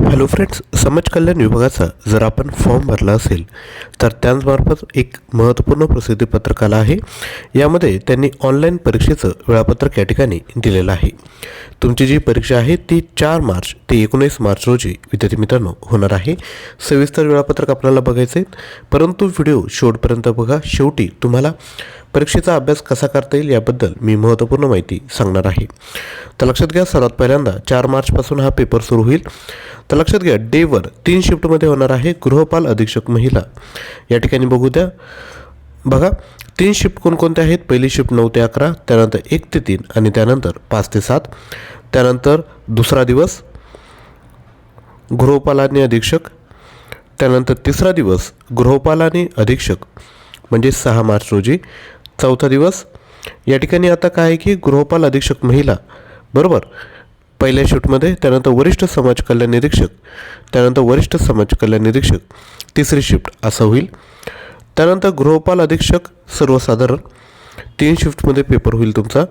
Hello friends समाज कल्याण विभागाचा जर आपण फॉर्म भरला असेल तर त्याचमार्फत एक महत्त्वपूर्ण प्रसिद्धीपत्रक आलं आहे. यामध्ये त्यांनी ऑनलाईन परीक्षेचं वेळापत्रक या ठिकाणी दिलेलं आहे. तुमची जी परीक्षा आहे ती चार मार्च ते एकोणीस मार्च रोजी विद्यार्थी मित्रांनो होणार आहे. सविस्तर वेळापत्रक आपल्याला बघायचं आहे परंतु व्हिडिओ शेवटपर्यंत बघा. शेवटी तुम्हाला परीक्षेचा अभ्यास कसा करता येईल याबद्दल मी महत्त्वपूर्ण माहिती सांगणार आहे. तर लक्षात घ्या सर्वात पहिल्यांदा चार मार्चपासून हा पेपर सुरू होईल. तर लक्षात घ्या डेवर तीन शिफ्टमध्ये होणार आहे गृहपाल अधीक्षक महिला. या ठिकाणी बघू द्या. बघा तीन शिफ्ट कोणकोणत्या आहेत? पहिली शिफ्ट नऊ ते अकरा त्यानंतर एक ते तीन आणि त्यानंतर पाच ते सात. त्यानंतर दुसरा दिवस गृहपाल आणि अधीक्षक. त्यानंतर तिसरा दिवस गृहपाल आणि अधीक्षक. म्हणजे सहा मार्च रोजी. चौथा दिवस. या ठिकाणी आता काय आहे की गृहपाल अधीक्षक महिला बरोबर? पहिल्या शिफ्टमध्ये त्यानंतर वरिष्ठ समाज कल्याण निरीक्षक त्यानंतर वरिष्ठ समाज कल्याण निरीक्षक तिसरी शिफ्ट असं होईल. त्यानंतर गृहपाल अधीक्षक सर्वसाधारण तीन शिफ्टमध्ये पेपर होईल तुमचा.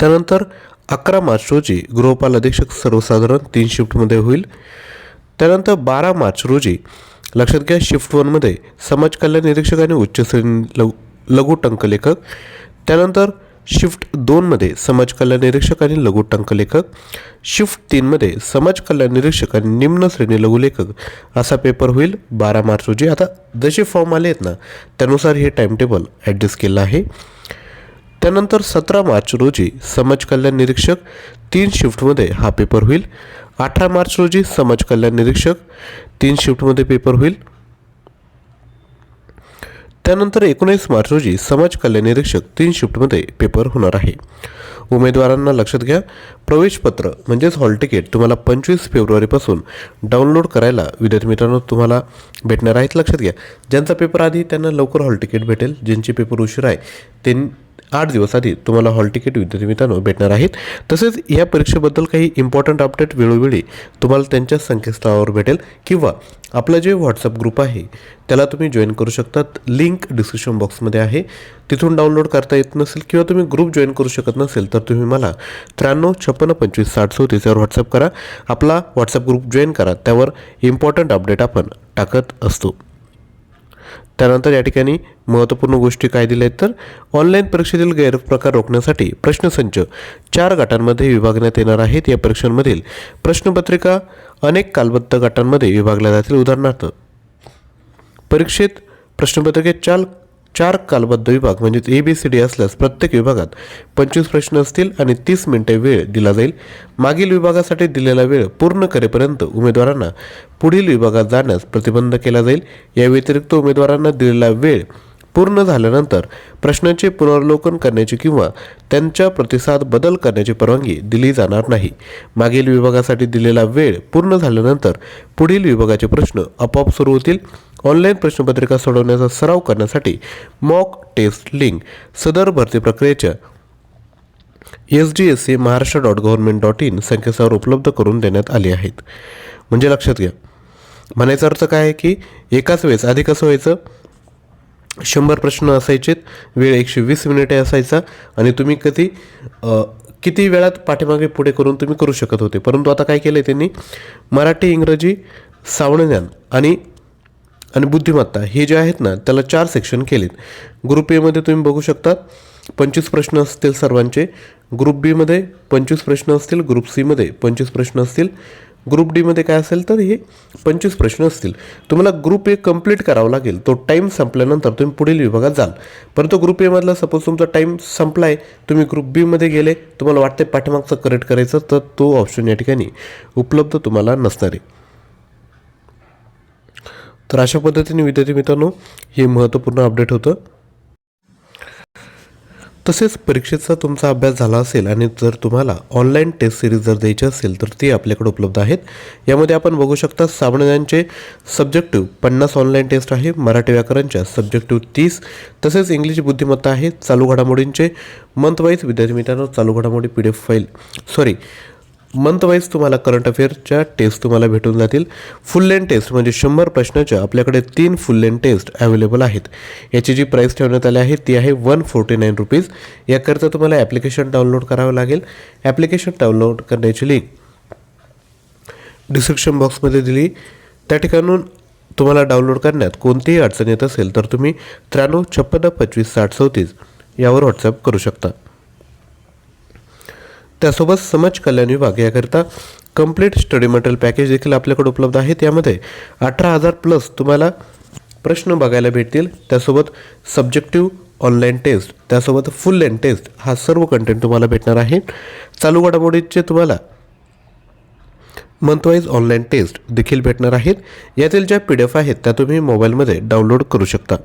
त्यानंतर अकरा मार्च रोजी गृहपाल अधीक्षक सर्वसाधारण तीन शिफ्टमध्ये होईल. त्यानंतर बारा मार्च रोजी लक्षात घ्या शिफ्ट वनमध्ये समाज कल्याण निरीक्षक आणि उच्च लघु लघु टंकलेखक त्यानंतर शिफ्ट दोनमध्ये समाज कल्याण निरीक्षक आणि लघु टंकलेखक शिफ्ट तीनमध्ये समाज कल्याण निरीक्षक आणि निम्न श्रेणी लघुलेखक. असा पेपर होईल बारा मार्च रोजी. आता जसे फॉर्म आले आहेत ना त्यानुसार हे टाईमटेबल ॲडजस्ट केलं आहे. त्यानंतर सतरा मार्च रोजी समाज कल्याण निरीक्षक तीन शिफ्टमध्ये हा पेपर होईल. अठरा मार्च रोजी समाज कल्याण निरीक्षक तीन शिफ्टमध्ये पेपर होईल. त्यानंतर एकोणीस मार्च रोजी समाज कल्याण निरीक्षक तीन शिफ्टमध्ये पेपर होणार आहे. उमेदवारांना लक्षात घ्या प्रवेशपत्र म्हणजेच हॉल तिकीट तुम्हाला पंचवीस फेब्रुवारीपासून डाउनलोड करायला विद्यार्थी मित्रांनो तुम्हाला भेटणार आहेत. लक्षात घ्या ज्यांचा पेपर आधी त्यांना लवकर हॉल तिकीट भेटेल ज्यांचे पेपर उशीर आहे त्यां आठ दिवस आधी तुम्हाला हॉल तिकीट विद्यार्थी मित्रांनो भेटणार आहेत. तसेच या परीक्षेबद्दल काही इम्पॉर्टंट अपडेट वेळोवेळी तुम्हाला त्यांच्या संकेतस्थळावर भेटेल किंवा आपला जे व्हॉट्सअप ग्रुप आहे त्याला तुम्ही जॉईन करू शकतात. लिंक डिस्क्रिप्शन बॉक्समध्ये आहे. तिथून डाउनलोड करता येत नसेल किंवा तुम्ही ग्रुप जॉईन करू शकत नसेल तर तुम्ही मला त्र्याण्णव छप्पन्न पंचवीस साठ चौतीसवर व्हॉट्सअप करा. आपला व्हॉट्सअप ग्रुप जॉईन करा. त्यावर इम्पॉर्टंट अपडेट आपण टाकत असतो. त्यानंतर या ठिकाणी महत्त्वपूर्ण गोष्टी काय दिल्या आहेत तर ऑनलाईन परीक्षेतील गैरप्रकार रोखण्यासाठी प्रश्नसंच चार गटांमध्ये विभागण्यात येणार आहेत. या परीक्षांमधील प्रश्नपत्रिका अनेक कालबद्ध गटांमध्ये विभागल्या जातील. उदाहरणार्थ परीक्षेत प्रश्नपत्रिकेत चार चार कालबद्ध विभाग म्हणजेच ए बी सी डी असल्यास प्रत्येक विभागात पंचवीस प्रश्न असतील आणि तीस मिनिटे वेळ दिला जाईल. मागील विभागासाठी दिलेला वेळ पूर्ण करेपर्यंत उमेदवारांना पुढील विभागात जाण्यास प्रतिबंध केला जाईल. या व्यतिरिक्त उमेदवारांना दिलेला वेळ पूर्ण झाल्यानंतर प्रश्नांचे पुनर्वलोकन करण्याची किंवा त्यांच्या प्रतिसाद बदल करण्याची परवानगी दिली जाणार नाही. मागील विभागासाठी दिलेला वेळ पूर्ण झाल्यानंतर पुढील विभागाचे प्रश्न आपोआप सुरू होतील. ऑनलाईन प्रश्नपत्रिका सोडवण्याचा सराव करण्यासाठी मॉक टेस्ट लिंक सदर भरती प्रक्रियेच्या S D S C Maharashtra dot government dot in संकेतस्थळावर उपलब्ध करून देण्यात आली आहेत. म्हणजे लक्षात घ्या. म्हणायचा अर्थ काय आहे की एकाच वेळेस आधी कसं व्हायचं? शंभर प्रश्न असायचेत. वेळ एकशे वीस मिनिटे असायचा. आणि तुम्ही कधी किती वेळात पाठीमागे पुढे करून तुम्ही करू शकत होते? परंतु आता काय केलं आहे त्यांनी? मराठी इंग्रजी सावणज्ञान आणि आणि बुद्धिमत्ता हे जे आहेत ना त्याला चार सेक्शन केलेत. ग्रुप एमध्ये तुम्ही बघू शकता पंचवीस प्रश्न असतील सर्वांचे. ग्रुप बीमध्ये पंचवीस प्रश्न असतील ग्रुप सीमध्ये पंचवीस प्रश्न असतील. ग्रुप डीमध्ये काय असेल तर हे पंचवीस प्रश्न असतील. तुम्हाला ग्रुप ए कंप्लीट करावा लागेल. तो टाईम संपल्यानंतर तुम्ही पुढील विभागात जाल. परंतु ग्रुप एमधला सपोज तुमचा टाईम संपला आहे तुम्ही ग्रुप बीमध्ये गेले तुम्हाला वाटते पाठीमागचं करेक्ट करायचं तर तो ऑप्शन या ठिकाणी उपलब्ध तुम्हाला नसणार. आहे तर अशा पद्धतीने विद्यार्थी मित्रांनो हे महत्त्वपूर्ण अपडेट होतं. तसेच परीक्षेचा तुमचा अभ्यास झाला असेल आणि जर तुम्हाला ऑनलाईन टेस्ट सिरीज जर द्यायची असेल तर ती आपल्याकडे उपलब्ध आहेत. यामध्ये आपण बघू शकता सामान्यांचे सब्जेक्टिव्ह पन्नास ऑनलाईन टेस्ट आहे मराठी व्याकरणच्या सब्जेक्टिव्ह तीस तसेच इंग्लिश बुद्धिमत्ता आहे चालू घडामोडींचे मंथवाईज विद्यार्थी मित्रांनो चालू घडामोडी P D F file sorry month wise तुम्हाला करंट अफेअरच्या टेस्ट तुम्हाला भेटून जातील. फुल लेन टेस्ट म्हणजे शंभर प्रश्नाच्या आपल्याकडे तीन फुल लेन टेस्ट अवेलेबल आहेत. याची जी प्राईस ठेवण्यात आली आहे ती आहे वन फोर्टी नाईन रुपीज याकरिता तुम्हाला ॲप्लिकेशन डाउनलोड करावं लागेल. ॲप्लिकेशन डाउनलोड करण्याची लिंक डिस्क्रिप्शन बॉक्समध्ये दिली. त्या ठिकाणून तुम्हाला डाउनलोड करण्यात कोणतीही अडचण येत असेल तर तुम्ही त्र्याण्णव छप्पन्न पंचवीस साठ चौतीस यावर व्हॉट्सअप करू शकता. त्यासोबत समाज कल्याण विभाग याकरिता कंप्लीट स्टडी मटेरियल पॅकेज देखील आपल्याकडे उपलब्ध आहे. त्यामध्ये अठरा हजार प्लस तुम्हाला प्रश्न बघायला भेटतील. त्यासोबत सब्जेक्टिव्ह ऑनलाईन टेस्ट त्यासोबत फुल लेन टेस्ट हा सर्व कंटेंट तुम्हाला भेटणार आहे. चालू घडामोडीचे तुम्हाला मंथवाईज ऑनलाईन टेस्ट देखील भेटणार आहेत. यातील ज्या पी डी एफ आहेत त्या तुम्ही मोबाईलमध्ये डाउनलोड करू शकता.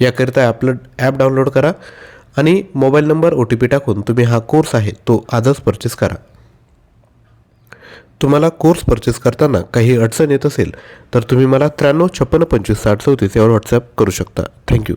याकरिता आपलं ॲप डाउनलोड करा. आणि mobile number O T P टाकून तुम्ही हा कोर्स आहे तो आजच परचेस करा. तुम्हाला कोर्स परचेस करताना काही अडचण येत असेल तर तुम्ही मला त्र्याण्णव छप्पन्न पंचवीस साठ चौतीस यावर व्हॉट्सअप करू शकता. थँक्यू